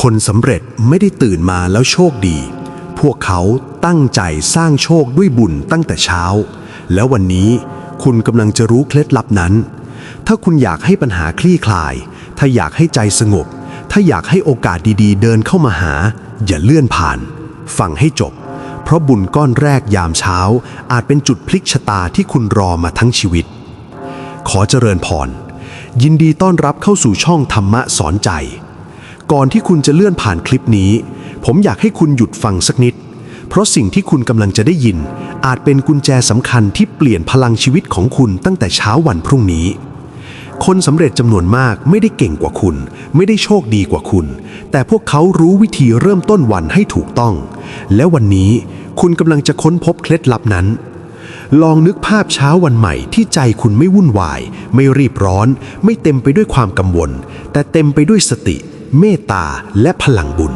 คนสำเร็จไม่ได้ตื่นมาแล้วโชคดี พวกเขาตั้งใจสร้างโชคด้วยบุญตั้งแต่เช้า แล้ววันนี้คุณกำลังจะรู้เคล็ดลับนั้น ถ้าคุณอยากให้ปัญหาคลี่คลาย ถ้าอยากให้ใจสงบ ถ้าอยากให้โอกาสดีๆ เดินเข้ามาหา อย่าเลื่อนผ่าน ฟังให้จบ เพราะบุญก้อนแรกยามเช้า อาจเป็นจุดพลิกชะตาที่คุณรอมาทั้งชีวิต ขอเจริญพร ยินดีต้อนรับเข้าสู่ช่องธรรมะสอนใจ ก่อนที่คุณจะเลื่อนผ่านคลิปนี้ ผมอยากให้คุณหยุดฟังสักนิด เพราะสิ่งที่คุณกำลังจะได้ยิน อาจเป็นกุญแจสำคัญที่เปลี่ยนพลังชีวิตของคุณตั้งแต่เช้าวันพรุ่งนี้ คนสำเร็จจำนวนมากไม่ได้เก่งกว่าคุณ ไม่ได้โชคดีกว่าคุณ แต่พวกเขารู้วิธีเริ่มต้นวันให้ถูกต้อง และวันนี้คุณกำลังจะค้นพบเคล็ดลับนั้นลองนึกภาพเช้าวันใหม่ที่ใจคุณไม่วุ่นวาย ไม่รีบร้อน ไม่เต็มไปด้วยความกังวล แต่เต็มไปด้วยสติ เมตตาและพลังบุญ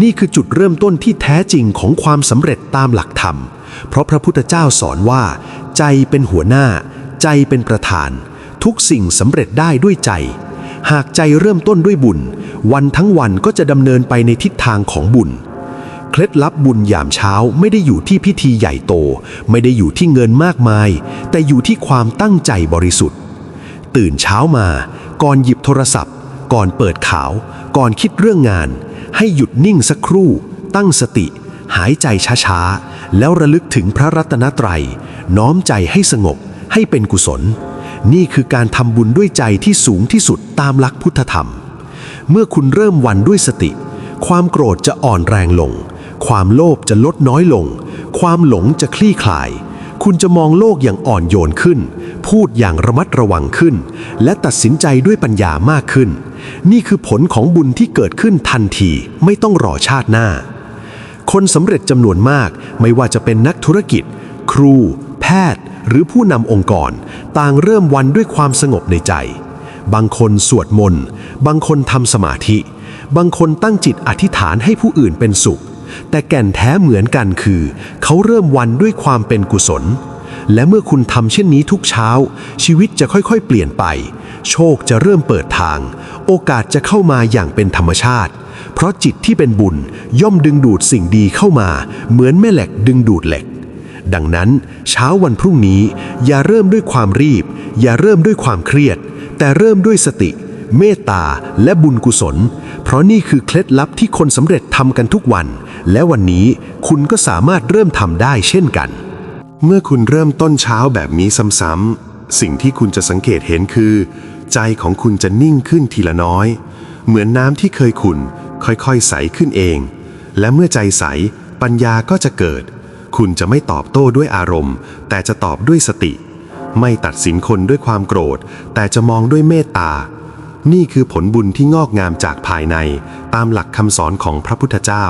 นี่คือจุดเริ่มต้นที่แท้จริงของความสำเร็จตามหลักธรรม เพราะพระพุทธเจ้าสอนว่า ใจเป็นหัวหน้า ใจเป็นประธาน ทุกสิ่งสำเร็จได้ด้วยใจ หากใจเริ่มต้นด้วยบุญ วันทั้งวันก็จะดำเนินไปในทิศทางของบุญเคล็ดลับบุญยามเช้าไม่ได้อยู่ที่พิธีใหญ่โต ไม่ได้อยู่ที่เงินมากมาย แต่อยู่ที่ความตั้งใจบริสุทธิ์ ตื่นเช้ามา ก่อนหยิบโทรศัพท์ ก่อนเปิดข่าว ก่อนคิดเรื่องงาน ให้หยุดนิ่งสักครู่ ตั้งสติ หายใจช้าๆ แล้วระลึกถึงพระรัตนตรัย น้อมใจให้สงบ ให้เป็นกุศล นี่คือการทำบุญด้วยใจที่สูงที่สุดตามหลักพุทธธรรม เมื่อคุณเริ่มวันด้วยสติ ความโกรธจะอ่อนแรงลง ความโลภจะลดน้อยลง ความหลงจะคลี่คลาย คุณจะมองโลกอย่างอ่อนโยนขึ้น พูดอย่างระมัดระวังขึ้น และตัดสินใจด้วยปัญญามากขึ้น นี่คือผลของบุญที่เกิดขึ้นทันทีไม่ต้องรอชาติหน้า คนสำเร็จจำนวนมากไม่ว่าจะเป็นนักธุรกิจ ครู แพทย์ หรือผู้นำองค์กร ต่างเริ่มวันด้วยความสงบในใจ บางคนสวดมนต์ บางคนทำสมาธิ บางคนตั้งจิตอธิษฐานให้ผู้อื่นเป็นสุข แต่แก่นแท้เหมือนกันคือ เขาเริ่มวันด้วยความเป็นกุศลและเมื่อคุณทำเช่นนี้ทุกเช้า ชีวิตจะค่อยๆ เปลี่ยนไป โชคจะเริ่มเปิดทาง โอกาสจะเข้ามาอย่างเป็นธรรมชาติ เพราะจิตที่เป็นบุญย่อมดึงดูดสิ่งดีเข้ามา เหมือนแม่เหล็กดึงดูดเหล็ก ดังนั้นเช้าวันพรุ่งนี้ อย่าเริ่มด้วยความรีบ อย่าเริ่มด้วยความเครียด แต่เริ่มด้วยสติ เมตตาและบุญกุศล เพราะนี่คือเคล็ดลับที่คนสำเร็จทำกันทุกวัน และวันนี้คุณก็สามารถเริ่มทำได้เช่นกัน เมื่อคุณเริ่มต้นเช้าแบบนี้ซ้ำๆสิ่งที่คุณจะสังเกตเห็นคือ ใจของคุณจะนิ่งขึ้นทีละน้อย เหมือนน้ำที่เคยขุ่นค่อยๆใสขึ้นเอง และเมื่อใจใสปัญญาก็จะเกิด คุณจะไม่ตอบโต้ด้วยอารมณ์ แต่จะตอบด้วยสติ ไม่ตัดสินคนด้วยความโกรธ แต่จะมองด้วยเมตตา นี่คือผลบุญที่งอกงามจากภายใน ตามหลักคำสอนของพระพุทธเจ้า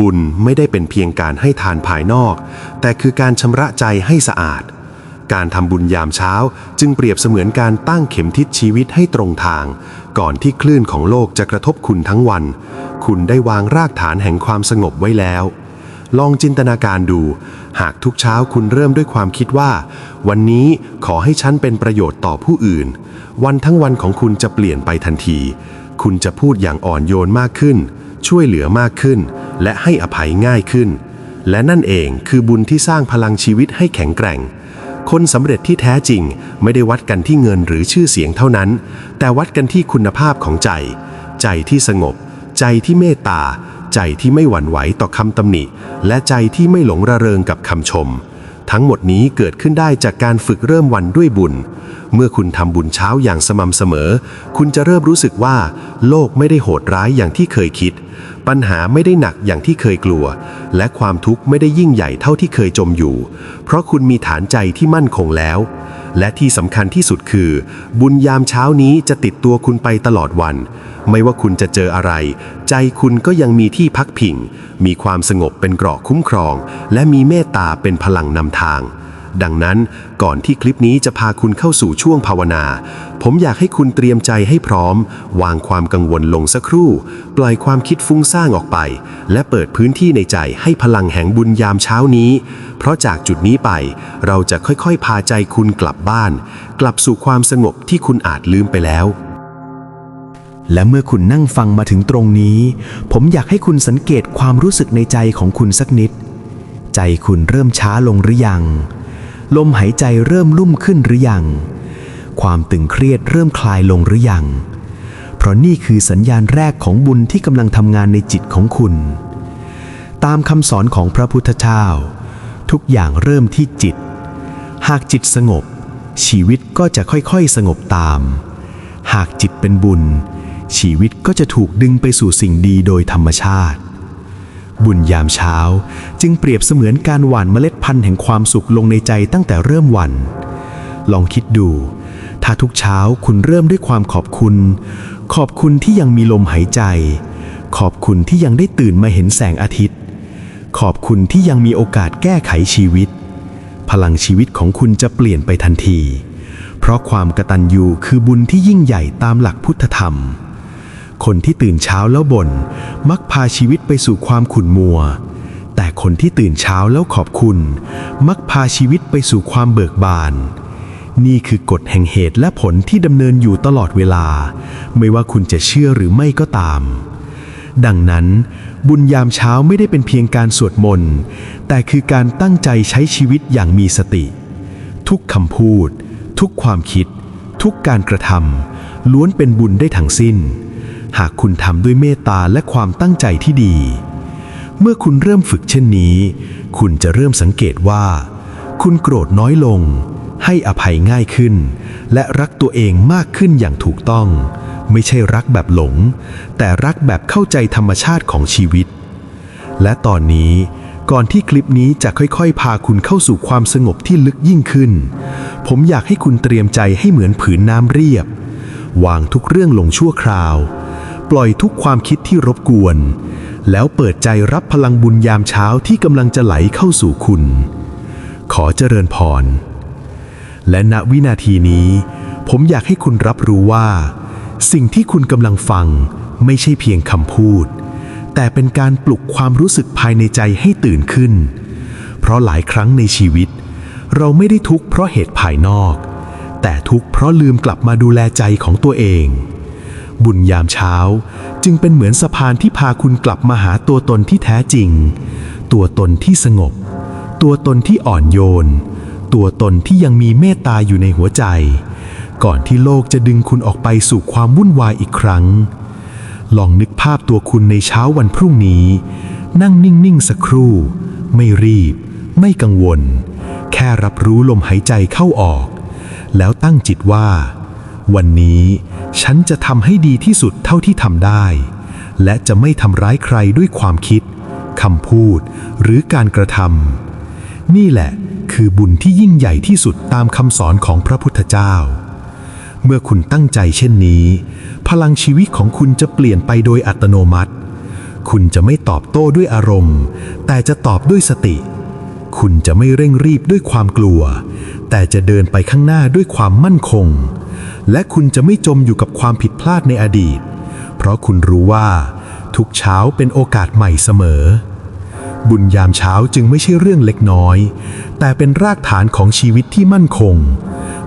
บุญไม่ได้เป็นเพียงการให้ทานภายนอก แต่คือการชำระใจให้สะอาด การทำบุญยามเช้าจึงเปรียบเสมือนการตั้งเข็มทิศชีวิตให้ตรงทาง ก่อนที่คลื่นของโลกจะกระทบคุณทั้งวัน คุณได้วางรากฐานแห่งความสงบไว้แล้ว ลองจินตนาการดู หากทุกเช้าคุณเริ่มด้วยความคิดว่า วันนี้ขอให้ฉันเป็นประโยชน์ต่อผู้อื่น วันทั้งวันของคุณจะเปลี่ยนไปทันที คุณจะพูดอย่างอ่อนโยนมากขึ้น ช่วยเหลือมากขึ้น และให้อภัยง่ายขึ้น และนั่นเองคือบุญที่สร้างพลังชีวิตให้แข็งแกร่ง คนสำเร็จที่แท้จริงไม่ได้วัดกันที่เงินหรือชื่อเสียงเท่านั้น แต่วัดกันที่คุณภาพของใจ ใจที่สงบ ใจที่เมตตา ใจที่ไม่หวั่นไหวต่อคำตำหนิ และใจที่ไม่หลงระเริงกับคำชม ทั้งหมดนี้เกิดขึ้นได้จากการฝึกเริ่มวันด้วยบุญ เมื่อคุณทำบุญเช้าอย่างสม่ำเสมอ คุณจะเริ่มรู้สึกว่า โลกไม่ได้โหดร้ายอย่างที่เคยคิด ปัญหาไม่ได้หนักอย่างที่เคยกลัว และความทุกข์ไม่ได้ยิ่งใหญ่เท่าที่เคยจมอยู่ เพราะคุณมีฐานใจที่มั่นคงแล้ว และที่สำคัญที่สุดคือ บุญยามเช้านี้จะติดตัวคุณไปตลอดวัน ไม่ว่าคุณจะเจออะไร ใจคุณก็ยังมีที่พักพิง มีความสงบเป็นเกราะคุ้มครอง และมีเมตตาเป็นพลังนำทาง ดังนั้นก่อนที่คลิปนี้จะพาคุณเข้าสู่ช่วงภาวนา ผมอยากให้คุณเตรียมใจให้พร้อม วางความกังวลลงสักครู่ ปล่อยความคิดฟุ้งซ่านออกไป และเปิดพื้นที่ในใจให้พลังแห่งบุญยามเช้านี้ เพราะจากจุดนี้ไป เราจะค่อยๆ พาใจคุณกลับบ้าน กลับสู่ความสงบที่คุณอาจลืมไปแล้วและเมื่อคุณนั่งฟังมาถึงตรงนี้ ผมอยากให้คุณสังเกตความรู้สึกในใจของคุณสักนิด ใจคุณเริ่มช้าลงหรือยัง ลมหายใจเริ่มลุ่มขึ้นหรือยัง ความตึงเครียดเริ่มคลายลงหรือยัง เพราะนี่คือสัญญาณแรกของบุญที่กำลังทำงานในจิตของคุณ ตามคำสอนของพระพุทธเจ้า ทุกอย่างเริ่มที่จิต หากจิตสงบ ชีวิตก็จะค่อยๆสงบตาม หากจิตเป็นบุญ ชีวิตก็จะถูกดึงไปสู่สิ่งดีโดยธรรมชาติ บุญยามเช้า จึงเปรียบเสมือนการหว่านเมล็ดพันธุ์แห่งความสุขลงในใจตั้งแต่เริ่มวัน ลองคิดดู ถ้าทุกเช้าคุณเริ่มด้วยความขอบคุณ ขอบคุณที่ยังมีลมหายใจ ขอบคุณที่ยังได้ตื่นมาเห็นแสงอาทิตย์ ขอบคุณที่ยังมีโอกาสแก้ไขชีวิต พลังชีวิตของคุณจะเปลี่ยนไปทันที เพราะความกตัญญูคือบุญที่ยิ่งใหญ่ตามหลักพุทธธรรม คนที่ตื่นเช้าแล้วบน่นมักพาชีวิตไปสู่ความขุ่นมัว แต่คนที่ตื่นเช้าแล้วขอบคุณ มักพาชีวิตไปสู่ความเบิกบาน นี่คือกฎแห่งเหตุและผลที่ดำเนินอยู่ตลอดเวลา ไม่ว่าคุณจะเชื่อหรือไม่ก็ตาม ดังนั้น บุญยามเช้าไม่ได้เป็นเพียงการสวดมนต์ แต่คือการตั้งใจใช้ชีวิตอย่างมีสติ ทุกคำพูด ทุกความคิด ทุกการกระทำล้วนเป็นบุญได้ทั้งสิ้น หากคุณทำด้วยเมตตาและความตั้งใจที่ดี เมื่อคุณเริ่มฝึกเช่นนี้ คุณจะเริ่มสังเกตว่า คุณโกรธน้อยลง ให้อภัยง่ายขึ้น และรักตัวเองมากขึ้นอย่างถูกต้อง ไม่ใช่รักแบบหลง แต่รักแบบเข้าใจธรรมชาติของชีวิต และตอนนี้ก่อนที่คลิปนี้จะค่อยๆ พาคุณเข้าสู่ความสงบที่ลึกยิ่งขึ้น ผมอยากให้คุณเตรียมใจให้เหมือนผืนน้ำเรียบ วางทุกเรื่องลงชั่วคราว ปล่อยทุกความคิดที่รบกวน แล้วเปิดใจรับพลังบุญยามเช้าที่กำลังจะไหลเข้าสู่คุณ ขอเจริญพร และณวินาทีนี้ ผมอยากให้คุณรับรู้ว่า สิ่งที่คุณกำลังฟังไม่ใช่เพียงคำพูด แต่เป็นการปลุกความรู้สึกภายในใจให้ตื่นขึ้น เพราะหลายครั้งในชีวิต เราไม่ได้ทุกข์เพราะเหตุภายนอก แต่ทุกข์เพราะลืมกลับมาดูแลใจของตัวเอง บุญยามเช้า จึงเป็นเหมือนสะพานที่พาคุณกลับมาหาตัวตนที่แท้จริง ตัวตนที่สงบ ตัวตนที่อ่อนโยน ตัวตนที่ยังมีเมตตาอยู่ในหัวใจ ก่อนที่โลกจะดึงคุณออกไปสู่ความวุ่นวายอีกครั้ง ลองนึกภาพตัวคุณในเช้าวันพรุ่งนี้ นั่งนิ่งๆสักครู่ ไม่รีบ ไม่กังวล แค่รับรู้ลมหายใจเข้าออก แล้วตั้งจิตว่า วันนี้ ฉันจะทำให้ดีที่สุดเท่าที่ทำได้ และจะไม่ทำร้ายใครด้วยความคิดคำพูดหรือการกระทำนี่แหละคือบุญที่ยิ่งใหญ่ที่สุดตามคำสอนของพระพุทธเจ้า เมื่อคุณตั้งใจเช่นนี้ พลังชีวิตของคุณจะเปลี่ยนไปโดยอัตโนมัติ คุณจะไม่ตอบโต้ด้วยอารมณ์ แต่จะตอบด้วยสติ คุณจะไม่เร่งรีบด้วยความกลัว แต่จะเดินไปข้างหน้าด้วยความมั่นคง และคุณจะไม่จมอยู่กับความผิดพลาดในอดีต เพราะคุณรู้ว่า ทุกเช้าเป็นโอกาสใหม่เสมอ บุญยามเช้าจึงไม่ใช่เรื่องเล็กน้อย แต่เป็นรากฐานของชีวิตที่มั่นคง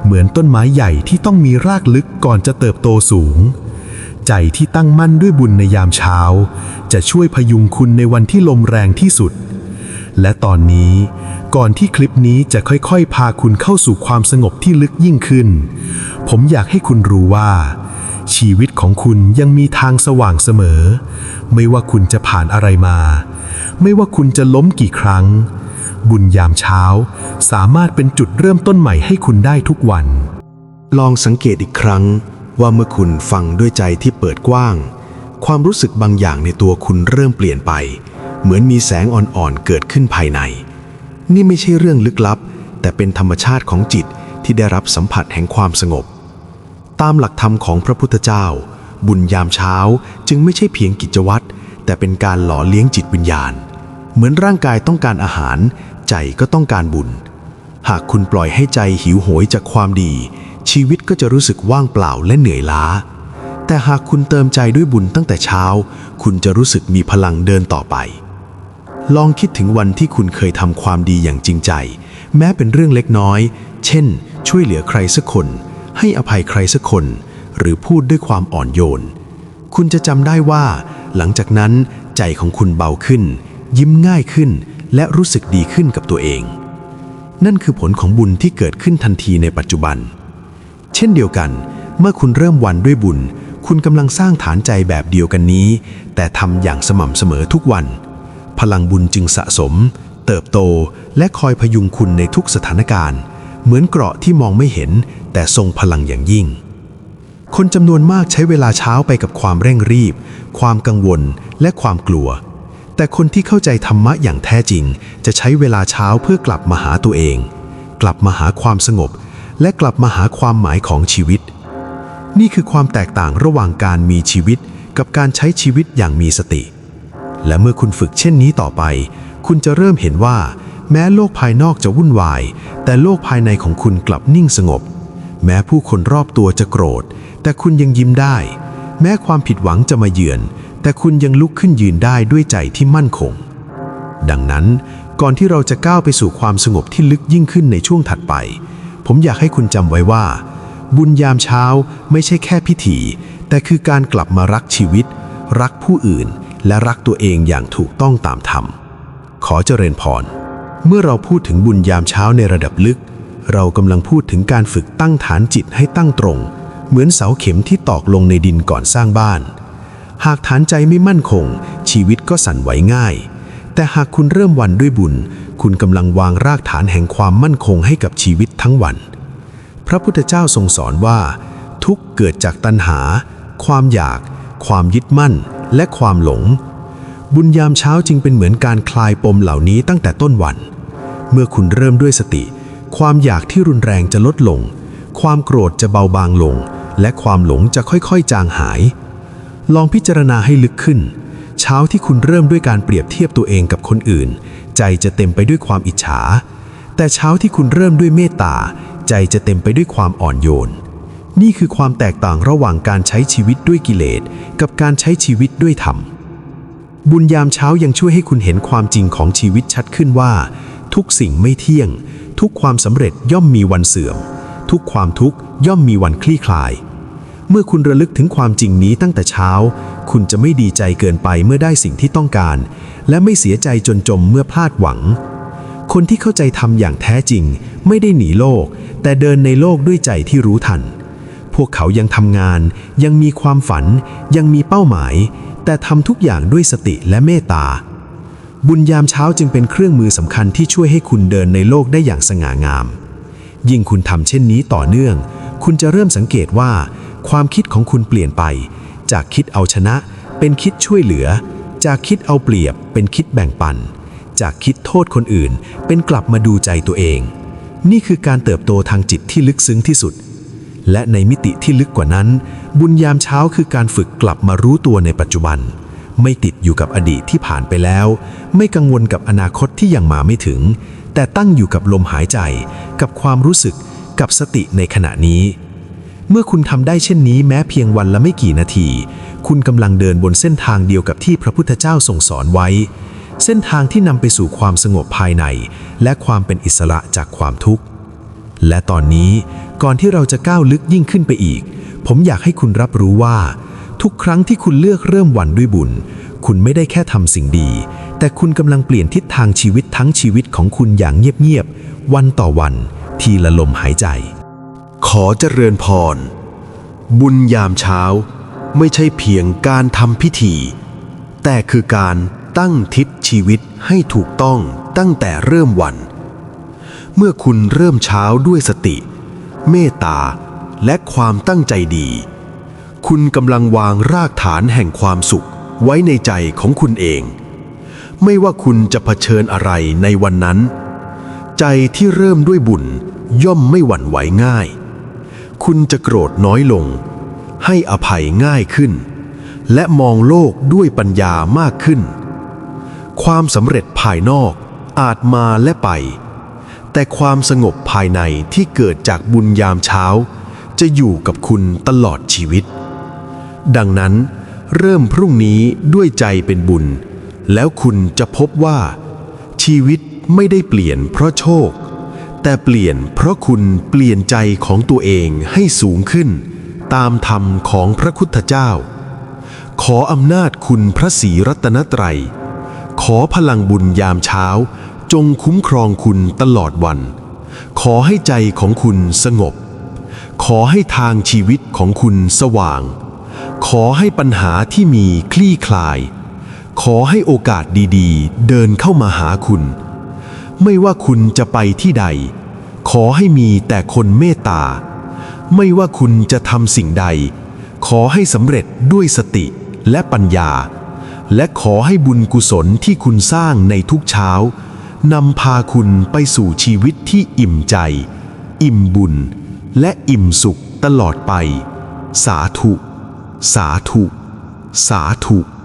เหมือนต้นไม้ใหญ่ที่ต้องมีรากลึกก่อนจะเติบโตสูง ใจที่ตั้งมั่นด้วยบุญในยามเช้า จะช่วยพยุงคุณในวันที่ลมแรงที่สุด และตอนนี้ก่อนที่คลิปนี้จะค่อยๆ พาคุณเข้าสู่ความสงบที่ลึกยิ่งขึ้น ผมอยากให้คุณรู้ว่า ชีวิตของคุณยังมีทางสว่างเสมอ ไม่ว่าคุณจะผ่านอะไรมา ไม่ว่าคุณจะล้มกี่ครั้ง บุญยามเช้า สามารถเป็นจุดเริ่มต้นใหม่ให้คุณได้ทุกวัน ลองสังเกตอีกครั้งว่าเมื่อคุณฟังด้วยใจที่เปิดกว้าง ความรู้สึกบางอย่างในตัวคุณเริ่มเปลี่ยนไป เหมือนมีแสงอ่อนๆเกิดขึ้นภายใน นี่ไม่ใช่เรื่องลึกลับ แต่เป็นธรรมชาติของจิตที่ได้รับสัมผัสแห่งความสงบ ตามหลักธรรมของพระพุทธเจ้า บุญยามเช้าจึงไม่ใช่เพียงกิจวัตรแต่เป็นการหล่อเลี้ยงจิตวิญญาณ เหมือนร่างกายต้องการอาหาร ใจก็ต้องการบุญ หากคุณปล่อยให้ใจหิวโหยจากความดี ชีวิตก็จะรู้สึกว่างเปล่าและเหนื่อยล้าแต่หากคุณเติมใจด้วยบุญตั้งแต่เช้า คุณจะรู้สึกมีพลังเดินต่อไป ลองคิดถึงวันที่คุณเคยทำความดีอย่างจริงใจ แม้เป็นเรื่องเล็กน้อย เช่น ช่วยเหลือใครสักคน ให้อภัยใครสักคน หรือพูดด้วยความอ่อนโยน คุณจะจำได้ว่า หลังจากนั้นใจของคุณเบาขึ้น ยิ้มง่ายขึ้น และรู้สึกดีขึ้นกับตัวเอง นั่นคือผลของบุญที่เกิดขึ้นทันทีในปัจจุบัน เช่นเดียวกัน เมื่อคุณเริ่มวันด้วยบุญ คุณกำลังสร้างฐานใจแบบเดียวกันนี้ แต่ทำอย่างสม่ำเสมอทุกวัน พลังบุญจึงสะสม เติบโตและคอยพยุงคุณในทุกสถานการณ์ เหมือนเกราะที่มองไม่เห็น แต่ทรงพลังอย่างยิ่ง คนจำนวนมากใช้เวลาเช้าไปกับความเร่งรีบ ความกังวลและความกลัว แต่คนที่เข้าใจธรรมะอย่างแท้จริง จะใช้เวลาเช้าเพื่อกลับมาหาตัวเอง กลับมาหาความสงบ และกลับมาหาความหมายของชีวิต นี่คือความแตกต่างระหว่างการมีชีวิตกับการใช้ชีวิตอย่างมีสติ และเมื่อคุณฝึกเช่นนี้ต่อไป คุณจะเริ่มเห็นว่า แม้โลกภายนอกจะวุ่นวาย แต่โลกภายในของคุณกลับนิ่งสงบ แม้ผู้คนรอบตัวจะโกรธ แต่คุณยังยิ้มได้ แม้ความผิดหวังจะมาเยือน แต่คุณยังลุกขึ้นยืนได้ด้วยใจที่มั่นคง ดังนั้น ก่อนที่เราจะก้าวไปสู่ความสงบที่ลึกยิ่งขึ้นในช่วงถัดไป ผมอยากให้คุณจำไว้ว่า บุญยามเช้าไม่ใช่แค่พิธี แต่คือการกลับมารักชีวิต รักผู้อื่น และรักตัวเองอย่างถูกต้องตามธรรม ขอเจริญพร เมื่อเราพูดถึงบุญยามเช้าในระดับลึก เรากำลังพูดถึงการฝึกตั้งฐานจิตให้ตั้งตรง เหมือนเสาเข็มที่ตอกลงในดินก่อนสร้างบ้าน หากฐานใจไม่มั่นคง ชีวิตก็สั่นไหวง่าย แต่หากคุณเริ่มวันด้วยบุญ คุณกำลังวางรากฐานแห่งความมั่นคงให้กับชีวิตทั้งวัน พระพุทธเจ้าทรงสอนว่า ทุกเกิดจากตัณหา ความอยาก ความยึดมั่น และความหลง บุญยามเช้าจึงเป็นเหมือนการคลายปมเหล่านี้ตั้งแต่ต้นวัน เมื่อคุณเริ่มด้วยสติ ความอยากที่รุนแรงจะลดลง ความโกรธจะเบาบางลง และความหลงจะค่อยๆ จางหาย ลองพิจารณาให้ลึกขึ้น เช้าที่คุณเริ่มด้วยการเปรียบเทียบตัวเองกับคนอื่น ใจจะเต็มไปด้วยความอิจฉา แต่เช้าที่คุณเริ่มด้วยเมตตา ใจจะเต็มไปด้วยความอ่อนโยน นี่คือความแตกต่างระหว่างการใช้ชีวิตด้วยกิเลส กับการใช้ชีวิตด้วยธรรม บุญยามเช้ายังช่วยให้คุณเห็นความจริงของชีวิตชัดขึ้นว่า ทุกสิ่งไม่เที่ยง ทุกความสำเร็จย่อมมีวันเสื่อม ทุกความทุกข์ย่อมมีวันคลี่คลาย เมื่อคุณระลึกถึงความจริงนี้ตั้งแต่เช้า คุณจะไม่ดีใจเกินไปเมื่อได้สิ่งที่ต้องการ และไม่เสียใจจนจมเมื่อพลาดหวังคนที่เข้าใจทำอย่างแท้จริง ไม่ได้หนีโลก แต่เดินในโลกด้วยใจที่รู้ทัน พวกเขายังทำงาน ยังมีความฝัน ยังมีเป้าหมาย แต่ทำทุกอย่างด้วยสติและเมตตา บุญยามเช้าจึงเป็นเครื่องมือสำคัญที่ช่วยให้คุณเดินในโลกได้อย่างสง่างาม ยิ่งคุณทำเช่นนี้ต่อเนื่อง คุณจะเริ่มสังเกตว่า ความคิดของคุณเปลี่ยนไป จากคิดเอาชนะ เป็นคิดช่วยเหลือ จากคิดเอาเปรียบ เป็นคิดแบ่งปัน จากคิดโทษคนอื่น เป็นกลับมาดูใจตัวเอง นี่คือการเติบโตทางจิตที่ลึกซึ้งที่สุด และในมิติที่ลึกกว่านั้น บุญยามเช้าคือการฝึกกลับมารู้ตัวในปัจจุบัน ไม่ติดอยู่กับอดีตที่ผ่านไปแล้ว ไม่กังวลกับอนาคตที่ยังมาไม่ถึง แต่ตั้งอยู่กับลมหายใจ กับความรู้สึก กับสติในขณะนี้ เมื่อคุณทำได้เช่นนี้แม้เพียงวันละไม่กี่นาที คุณกำลังเดินบนเส้นทางเดียวกับที่พระพุทธเจ้าทรงสอนไว้ เส้นทางที่นำไปสู่ความสงบภายใน และความเป็นอิสระจากความทุกข์และตอนนี้ ก่อนที่เราจะก้าวลึกยิ่งขึ้นไปอีก ผมอยากให้คุณรับรู้ว่า ทุกครั้งที่คุณเลือกเริ่มวันด้วยบุญ คุณไม่ได้แค่ทำสิ่งดี แต่คุณกำลังเปลี่ยนทิศทางชีวิตทั้งชีวิตของคุณอย่างเงียบๆ วันต่อวัน ทีละลมหายใจ ขอเจริญพร บุญยามเช้า ไม่ใช่เพียงการทำพิธี แต่คือการตั้งทิศชีวิตให้ถูกต้องตั้งแต่เริ่มวัน เมื่อคุณเริ่มเช้าด้วยสติ ตา และความตั้งใจดี คุณกำลังวางรากฐานแห่งความสุขไว้ในใจของคุณเอง ไม่ว่าคุณจะเผชิญอะไรในวันนั้น ใจที่เริ่มด้วยบุญย่อมไม่หวั่นไหวง่าย คุณจะโกรธน้อยลง ให้อภัยง่ายขึ้น และมองโลกด้วยปัญญามากขึ้น ความสำเร็จภายนอกอาจมาและไป แต่ความสงบภายในที่เกิดจากบุญยามเช้า จะอยู่กับคุณตลอดชีวิต ดังนั้น เริ่มพรุ่งนี้ด้วยใจเป็นบุญ แล้วคุณจะพบว่า ชีวิตไม่ได้เปลี่ยนเพราะโชค แต่เปลี่ยนเพราะคุณเปลี่ยนใจของตัวเองให้สูงขึ้น ตามธรรมของพระพุทธเจ้า ขออำนาจคุณพระศรีรัตนตรัย ขอพลังบุญยามเช้า จงคุ้มครองคุณตลอดวัน ขอให้ใจของคุณสงบ ขอให้ทางชีวิตของคุณสว่าง ขอให้ปัญหาที่มีคลี่คลาย ขอให้โอกาสดีๆ เดินเข้ามาหาคุณ ไม่ว่าคุณจะไปที่ใด ขอให้มีแต่คนเมตตา ไม่ว่าคุณจะทำสิ่งใด ขอให้สำเร็จด้วยสติและปัญญา และขอให้บุญกุศลที่คุณสร้างในทุกเช้า นำพาคุณไปสู่ชีวิตที่อิ่มใจ อิ่มบุญ และอิ่มสุขตลอดไป สาธุ สาธุ สาธุ